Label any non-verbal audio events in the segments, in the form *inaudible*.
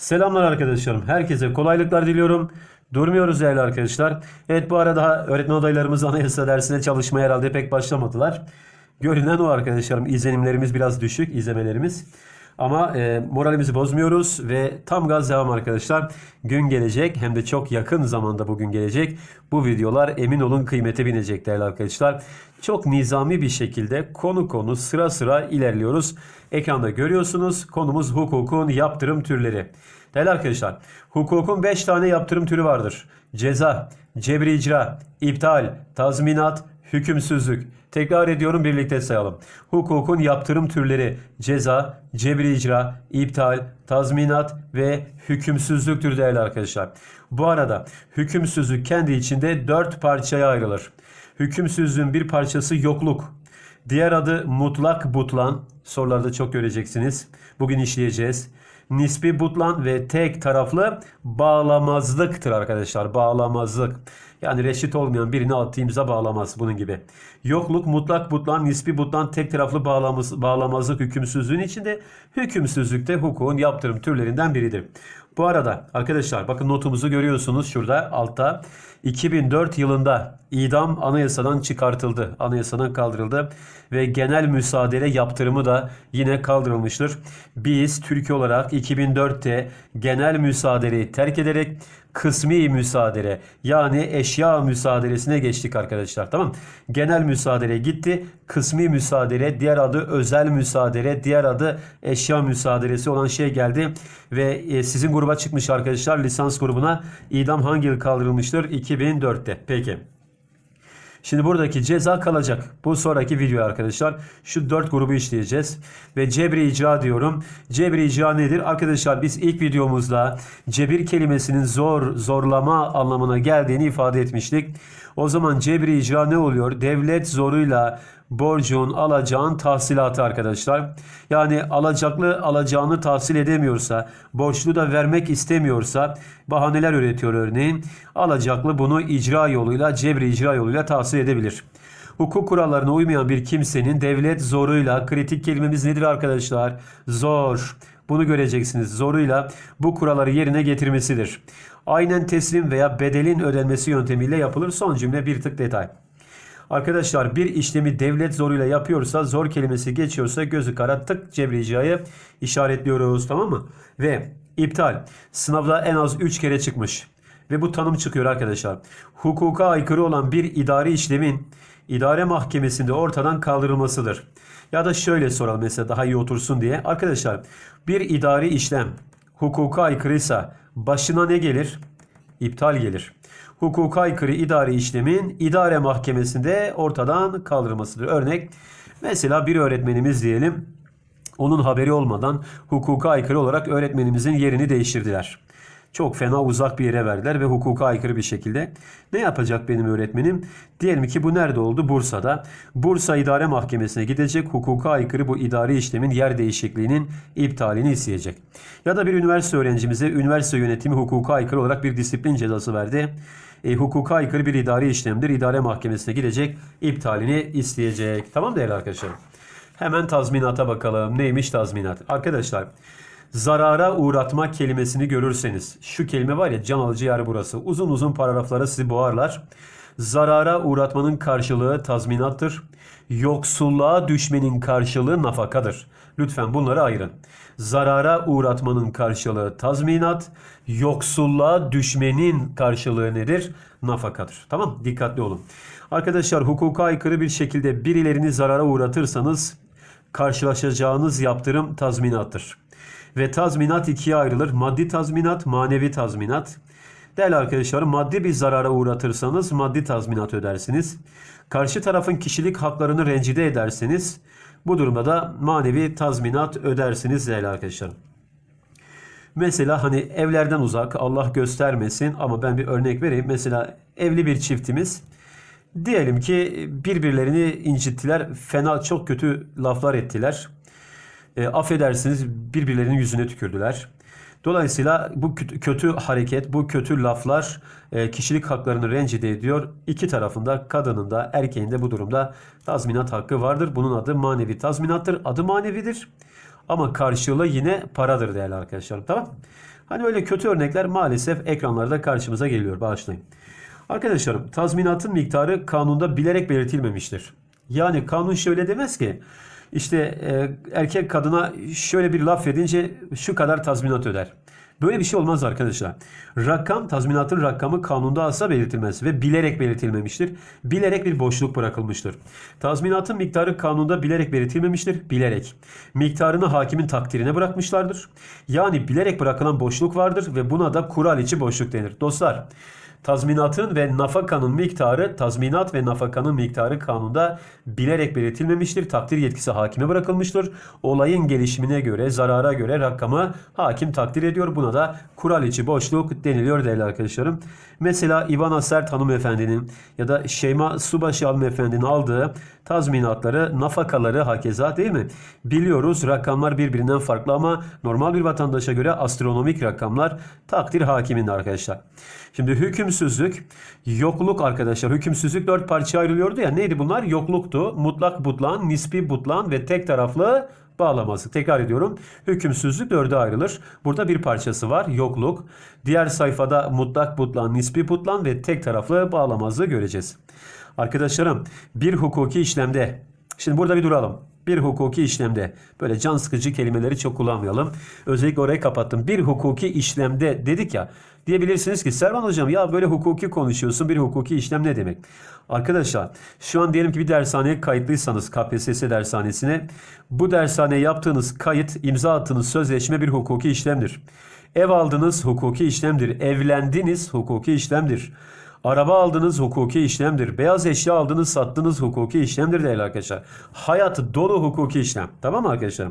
Selamlar arkadaşlarım. Herkese kolaylıklar diliyorum. Durmuyoruz değerli arkadaşlar. Evet bu arada öğretmen adaylarımız anayasa dersine çalışmaya herhalde pek başlamadılar. Görünen o arkadaşlarım. İzlenimlerimiz biraz düşük, izlemelerimiz. Ama e, moralimizi bozmuyoruz ve tam gaz devam arkadaşlar. Gün gelecek hem de çok yakın zamanda bugün gelecek. Bu videolar emin olun kıymete binecek değerli arkadaşlar. Çok nizami bir şekilde konu konu sıra sıra ilerliyoruz. Ekranda görüyorsunuz konumuz hukukun yaptırım türleri. Değerli arkadaşlar hukukun 5 tane yaptırım türü vardır. Ceza, cebri icra, iptal, tazminat, hükümsüzlük. Tekrar ediyorum birlikte sayalım. Hukukun yaptırım türleri ceza, cebri icra, iptal, tazminat ve hükümsüzlüktür değerli arkadaşlar. Bu arada hükümsüzlük kendi içinde dört parçaya ayrılır. Hükümsüzlüğün bir parçası yokluk. Diğer adı mutlak butlan. Sorularda çok göreceksiniz. Bugün işleyeceğiz. Nispi butlan ve tek taraflı bağlamazlıktır arkadaşlar. Bağlamazlık. Yani reşit olmayan birini altı imza bağlamaz bunun gibi. Yokluk, mutlak butlan, nispi butlan, tek taraflı bağlamaz, bağlamazlık hükümsüzlüğün içinde hükümsüzlükte hukukun yaptırım türlerinden biridir. Bu arada arkadaşlar bakın notumuzu görüyorsunuz şurada altta. 2004 yılında idam anayasadan çıkartıldı. Anayasadan kaldırıldı ve genel müsaade yaptırımı da yine kaldırılmıştır. Biz Türkiye olarak 2004'te genel müsaadeyi terk ederek kısmi müsaade yani eşya müsaadelesine geçtik arkadaşlar. Tamam. Genel müsaade gitti. Kısmi müsaade diğer adı özel müsaade diğer adı eşya müsaadelesi olan şey geldi ve e, sizin gruba çıkmış arkadaşlar lisans grubuna idam hangi yıl kaldırılmıştır? 2004'te. Peki. Şimdi buradaki ceza kalacak. Bu sonraki video arkadaşlar. Şu dört grubu işleyeceğiz. Ve cebri icra diyorum. Cebri icra nedir? Arkadaşlar biz ilk videomuzda cebir kelimesinin zor, zorlama anlamına geldiğini ifade etmiştik. O zaman cebri icra ne oluyor? Devlet zoruyla borcun, alacağın tahsilatı arkadaşlar. Yani alacaklı alacağını tahsil edemiyorsa, borçlu da vermek istemiyorsa bahaneler üretiyor örneğin. Alacaklı bunu icra yoluyla, cebri icra yoluyla tahsil edebilir. Hukuk kurallarına uymayan bir kimsenin devlet zoruyla, kritik kelimemiz nedir arkadaşlar? Zor. Bunu göreceksiniz. Zoruyla bu kuralları yerine getirmesidir. Aynen teslim veya bedelin ödenmesi yöntemiyle yapılır. Son cümle bir tık detay. Arkadaşlar bir işlemi devlet zoruyla yapıyorsa zor kelimesi geçiyorsa gözü kara tık cebri icrayı işaretliyoruz tamam mı? Ve iptal sınavda en az 3 kere çıkmış. Ve bu tanım çıkıyor arkadaşlar. Hukuka aykırı olan bir idari işlemin idare mahkemesinde ortadan kaldırılmasıdır. Ya da şöyle soralım mesela daha iyi otursun diye. Arkadaşlar bir idari işlem hukuka aykırıysa başına ne gelir? İptal gelir hukuka aykırı idari işlemin idare mahkemesinde ortadan kaldırılmasıdır. Örnek mesela bir öğretmenimiz diyelim onun haberi olmadan hukuka aykırı olarak öğretmenimizin yerini değiştirdiler. Çok fena uzak bir yere verdiler ve hukuka aykırı bir şekilde. Ne yapacak benim öğretmenim? Diyelim ki bu nerede oldu? Bursa'da. Bursa İdare Mahkemesi'ne gidecek. Hukuka aykırı bu idari işlemin yer değişikliğinin iptalini isteyecek. Ya da bir üniversite öğrencimize üniversite yönetimi hukuka aykırı olarak bir disiplin cezası verdi e, hukuka aykırı bir idari işlemdir. İdare mahkemesine gidecek, iptalini isteyecek. Tamam değerli arkadaşlar. Hemen tazminata bakalım. Neymiş tazminat? Arkadaşlar zarara uğratma kelimesini görürseniz şu kelime var ya can alıcı yer burası. Uzun uzun paragraflara sizi boğarlar. Zarara uğratmanın karşılığı tazminattır. Yoksulluğa düşmenin karşılığı nafakadır. Lütfen bunları ayırın. Zarara uğratmanın karşılığı tazminat, yoksulluğa düşmenin karşılığı nedir? Nafakadır. Tamam Dikkatli olun. Arkadaşlar hukuka aykırı bir şekilde birilerini zarara uğratırsanız karşılaşacağınız yaptırım tazminattır. Ve tazminat ikiye ayrılır. Maddi tazminat, manevi tazminat. Değerli arkadaşlar maddi bir zarara uğratırsanız maddi tazminat ödersiniz. Karşı tarafın kişilik haklarını rencide ederseniz bu durumda da manevi tazminat ödersiniz değerli arkadaşlar. Mesela hani evlerden uzak Allah göstermesin ama ben bir örnek vereyim. Mesela evli bir çiftimiz diyelim ki birbirlerini incittiler. Fena çok kötü laflar ettiler. E, affedersiniz birbirlerinin yüzüne tükürdüler. Dolayısıyla bu kötü hareket, bu kötü laflar e, kişilik haklarını rencide ediyor. İki tarafında kadının da erkeğin de bu durumda tazminat hakkı vardır. Bunun adı manevi tazminattır. Adı manevidir. Ama karşılığı yine paradır değerli arkadaşlarım. Tamam Hani öyle kötü örnekler maalesef ekranlarda karşımıza geliyor. Bağışlayın. Arkadaşlarım tazminatın miktarı kanunda bilerek belirtilmemiştir. Yani kanun şöyle demez ki işte e, erkek kadına şöyle bir laf edince şu kadar tazminat öder. Böyle bir şey olmaz arkadaşlar. Rakam, tazminatın rakamı kanunda asla belirtilmez ve bilerek belirtilmemiştir. Bilerek bir boşluk bırakılmıştır. Tazminatın miktarı kanunda bilerek belirtilmemiştir. Bilerek. Miktarını hakimin takdirine bırakmışlardır. Yani bilerek bırakılan boşluk vardır ve buna da kural içi boşluk denir. Dostlar, Tazminatın ve nafakanın miktarı, tazminat ve nafakanın miktarı kanunda bilerek belirtilmemiştir. Takdir yetkisi hakime bırakılmıştır. Olayın gelişimine göre, zarara göre rakamı hakim takdir ediyor. Buna da kural içi boşluk deniliyor değerli arkadaşlarım. Mesela Ivana Sert hanımefendinin ya da Şeyma Subaşı hanımefendinin aldığı tazminatları, nafakaları hakeza değil mi? Biliyoruz rakamlar birbirinden farklı ama normal bir vatandaşa göre astronomik rakamlar takdir hakiminde arkadaşlar. Şimdi hükümsüzlük, yokluk arkadaşlar. Hükümsüzlük dört parçaya ayrılıyordu ya. Neydi bunlar? Yokluktu, mutlak butlan, nispi butlan ve tek taraflı bağlaması. Tekrar ediyorum. Hükümsüzlük dörde ayrılır. Burada bir parçası var. Yokluk. Diğer sayfada mutlak butlan, nispi butlan ve tek taraflı bağlamazlığı göreceğiz. Arkadaşlarım bir hukuki işlemde Şimdi burada bir duralım. Bir hukuki işlemde böyle can sıkıcı kelimeleri çok kullanmayalım. Özellikle orayı kapattım. Bir hukuki işlemde dedik ya. Diyebilirsiniz ki Servan hocam ya böyle hukuki konuşuyorsun. Bir hukuki işlem ne demek? Arkadaşlar şu an diyelim ki bir dershaneye kayıtlıysanız KPSS dershanesine bu dershaneye yaptığınız kayıt imza attığınız sözleşme bir hukuki işlemdir. Ev aldınız hukuki işlemdir. Evlendiniz hukuki işlemdir. Araba aldınız hukuki işlemdir. Beyaz eşya aldınız sattınız hukuki işlemdir değerli arkadaşlar. Hayatı dolu hukuki işlem. Tamam mı arkadaşlar?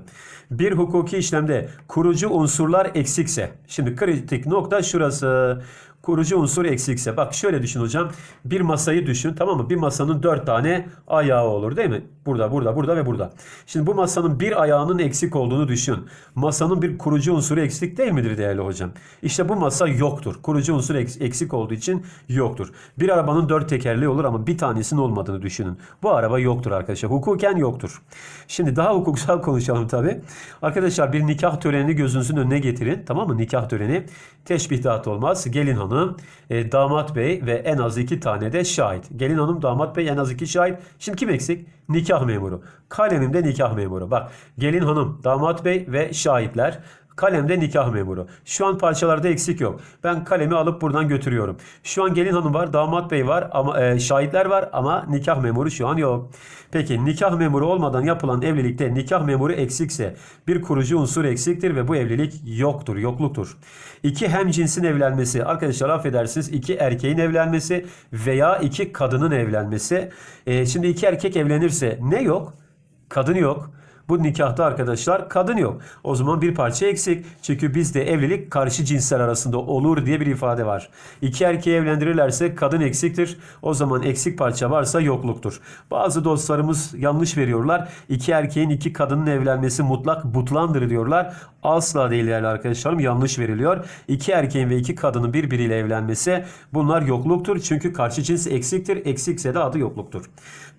Bir hukuki işlemde kurucu unsurlar eksikse. Şimdi kritik nokta şurası. Kurucu unsur eksikse. Bak şöyle düşün hocam. Bir masayı düşün tamam mı? Bir masanın dört tane ayağı olur değil mi? Burada, burada, burada ve burada. Şimdi bu masanın bir ayağının eksik olduğunu düşün. Masanın bir kurucu unsuru eksik değil midir değerli hocam? İşte bu masa yoktur. Kurucu unsur eksik olduğu için yoktur. Bir arabanın dört tekerleği olur ama bir tanesinin olmadığını düşünün. Bu araba yoktur arkadaşlar. Hukuken yoktur. Şimdi daha hukuksal *laughs* konuşalım tabi. Arkadaşlar bir nikah törenini gözünüzün önüne getirin. Tamam mı? Nikah töreni. Teşbihdat olmaz. Gelin hanım, e, damat bey ve en az iki tane de şahit. Gelin hanım, damat bey en az iki şahit. Şimdi kim eksik? Nikah memuru. Kalemimde nikah memuru. Bak gelin hanım, damat bey ve şahitler. Kalemde nikah memuru. Şu an parçalarda eksik yok. Ben kalemi alıp buradan götürüyorum. Şu an gelin hanım var, damat bey var ama e, şahitler var ama nikah memuru şu an yok. Peki nikah memuru olmadan yapılan evlilikte nikah memuru eksikse bir kurucu unsur eksiktir ve bu evlilik yoktur, yokluktur. İki hem cinsin evlenmesi, arkadaşlar affedersiniz iki erkeğin evlenmesi veya iki kadının evlenmesi. E, şimdi iki erkek evlenirse ne yok? Kadın yok. Bu nikahta arkadaşlar kadın yok. O zaman bir parça eksik. Çünkü bizde evlilik karşı cinsler arasında olur diye bir ifade var. İki erkeği evlendirirlerse kadın eksiktir. O zaman eksik parça varsa yokluktur. Bazı dostlarımız yanlış veriyorlar. İki erkeğin iki kadının evlenmesi mutlak butlandır diyorlar. Asla değil değerli arkadaşlarım yanlış veriliyor. İki erkeğin ve iki kadının birbiriyle evlenmesi bunlar yokluktur. Çünkü karşı cins eksiktir. Eksikse de adı yokluktur.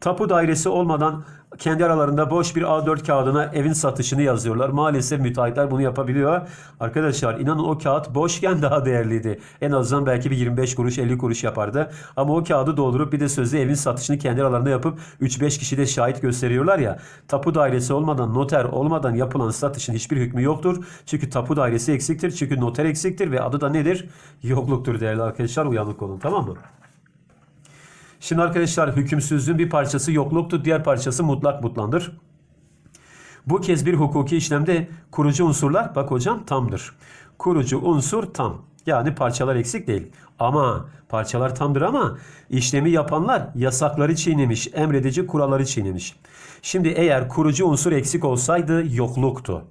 Tapu dairesi olmadan kendi aralarında boş bir A4 kağıdına evin satışını yazıyorlar. Maalesef müteahhitler bunu yapabiliyor. Arkadaşlar inanın o kağıt boşken daha değerliydi. En azından belki bir 25 kuruş 50 kuruş yapardı. Ama o kağıdı doldurup bir de sözlü evin satışını kendi aralarında yapıp 3-5 kişi de şahit gösteriyorlar ya. Tapu dairesi olmadan noter olmadan yapılan satışın hiçbir hükmü yoktur. Çünkü tapu dairesi eksiktir. Çünkü noter eksiktir ve adı da nedir? Yokluktur değerli arkadaşlar. Uyanık olun tamam mı? Şimdi arkadaşlar hükümsüzlüğün bir parçası yokluktur, diğer parçası mutlak butlandır. Bu kez bir hukuki işlemde kurucu unsurlar bak hocam tamdır. Kurucu unsur tam. Yani parçalar eksik değil. Ama parçalar tamdır ama işlemi yapanlar yasakları çiğnemiş, emredici kuralları çiğnemiş. Şimdi eğer kurucu unsur eksik olsaydı yokluktu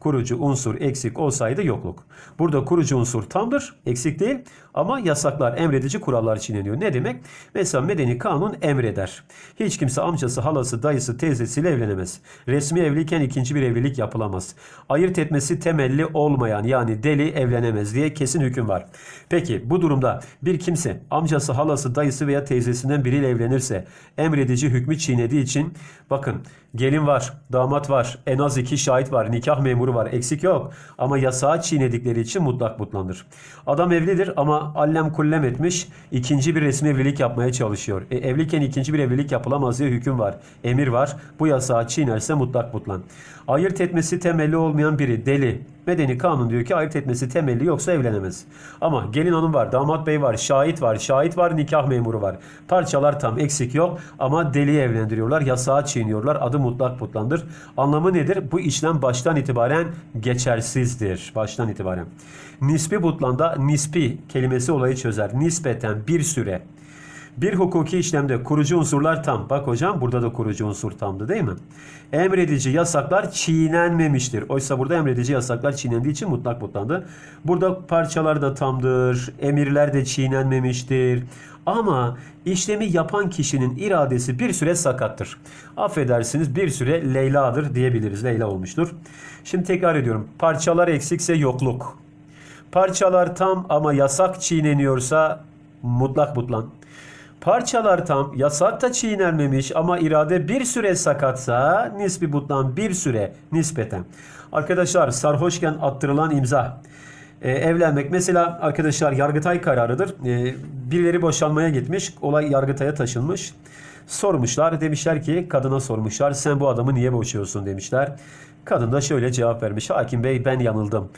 kurucu unsur eksik olsaydı yokluk. Burada kurucu unsur tamdır, eksik değil ama yasaklar, emredici kurallar çiğneniyor. Ne demek? Mesela medeni kanun emreder. Hiç kimse amcası, halası, dayısı, teyzesiyle evlenemez. Resmi evliyken ikinci bir evlilik yapılamaz. Ayırt etmesi temelli olmayan yani deli evlenemez diye kesin hüküm var. Peki bu durumda bir kimse amcası, halası, dayısı veya teyzesinden biriyle evlenirse emredici hükmü çiğnediği için bakın Gelin var, damat var, en az iki şahit var, nikah memuru var, eksik yok. Ama yasağı çiğnedikleri için mutlak mutlanır. Adam evlidir ama allem kullem etmiş, ikinci bir resmi evlilik yapmaya çalışıyor. E, evliyken ikinci bir evlilik yapılamaz diye hüküm var, emir var. Bu yasağı çiğnerse mutlak mutlan. Ayırt etmesi temelli olmayan biri deli. Medeni kanun diyor ki ayırt etmesi temelli yoksa evlenemez. Ama gelin hanım var, damat bey var, şahit var, şahit var, nikah memuru var. Parçalar tam eksik yok ama deli evlendiriyorlar, yasağı çiğniyorlar. Adı mutlak mutlandır. Anlamı nedir? Bu işlem baştan itibaren geçersizdir. Baştan itibaren. Nispi butlanda nispi kelimesi olayı çözer. Nispeten bir süre. Bir hukuki işlemde kurucu unsurlar tam. Bak hocam burada da kurucu unsur tamdı değil mi? Emredici yasaklar çiğnenmemiştir. Oysa burada emredici yasaklar çiğnendiği için mutlak mutlandı. Burada parçalar da tamdır. Emirler de çiğnenmemiştir. Ama işlemi yapan kişinin iradesi bir süre sakattır. Affedersiniz bir süre Leyla'dır diyebiliriz. Leyla olmuştur. Şimdi tekrar ediyorum. Parçalar eksikse yokluk. Parçalar tam ama yasak çiğneniyorsa mutlak mutlan. Parçalar tam, yasak da çiğnenmemiş ama irade bir süre sakatsa nisbi butlan bir süre nispeten. Arkadaşlar sarhoşken attırılan imza. Ee, evlenmek mesela arkadaşlar Yargıtay kararıdır. Ee, birileri boşanmaya gitmiş. Olay Yargıtay'a taşınmış. Sormuşlar. Demişler ki kadına sormuşlar. Sen bu adamı niye boşuyorsun demişler. Kadın da şöyle cevap vermiş. Hakim Bey ben yanıldım.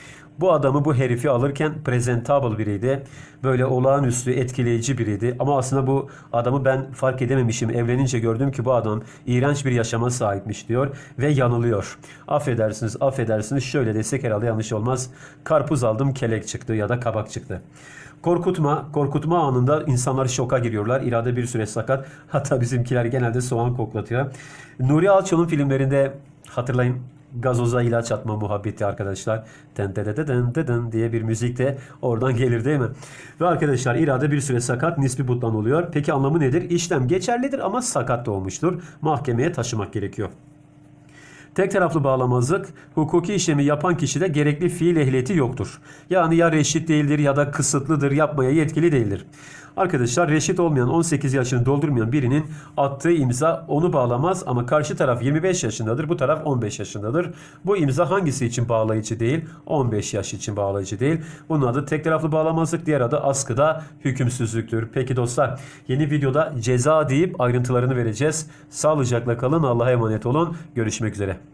Bu adamı bu herifi alırken presentable biriydi. Böyle olağanüstü etkileyici biriydi. Ama aslında bu adamı ben fark edememişim. Evlenince gördüm ki bu adam iğrenç bir yaşama sahipmiş diyor. Ve yanılıyor. Affedersiniz affedersiniz şöyle desek herhalde yanlış olmaz. Karpuz aldım kelek çıktı ya da kabak çıktı. Korkutma, korkutma anında insanlar şoka giriyorlar. İrade bir süre sakat. Hatta bizimkiler genelde soğan koklatıyor. Nuri Alço'nun filmlerinde hatırlayın gazoza ilaç atma muhabbeti arkadaşlar. Den den den den den den diye bir müzik de oradan gelir değil mi? Ve arkadaşlar irade bir süre sakat nispi butlan oluyor. Peki anlamı nedir? İşlem geçerlidir ama sakat da olmuştur. Mahkemeye taşımak gerekiyor. Tek taraflı bağlamazlık, hukuki işlemi yapan kişide gerekli fiil ehliyeti yoktur. Yani ya reşit değildir ya da kısıtlıdır, yapmaya yetkili değildir. Arkadaşlar reşit olmayan 18 yaşını doldurmayan birinin attığı imza onu bağlamaz ama karşı taraf 25 yaşındadır, bu taraf 15 yaşındadır. Bu imza hangisi için bağlayıcı değil? 15 yaş için bağlayıcı değil. Bunun adı tek taraflı bağlamazlık, diğer adı askıda hükümsüzlüktür. Peki dostlar yeni videoda ceza deyip ayrıntılarını vereceğiz. Sağlıcakla kalın, Allah'a emanet olun. Görüşmek üzere.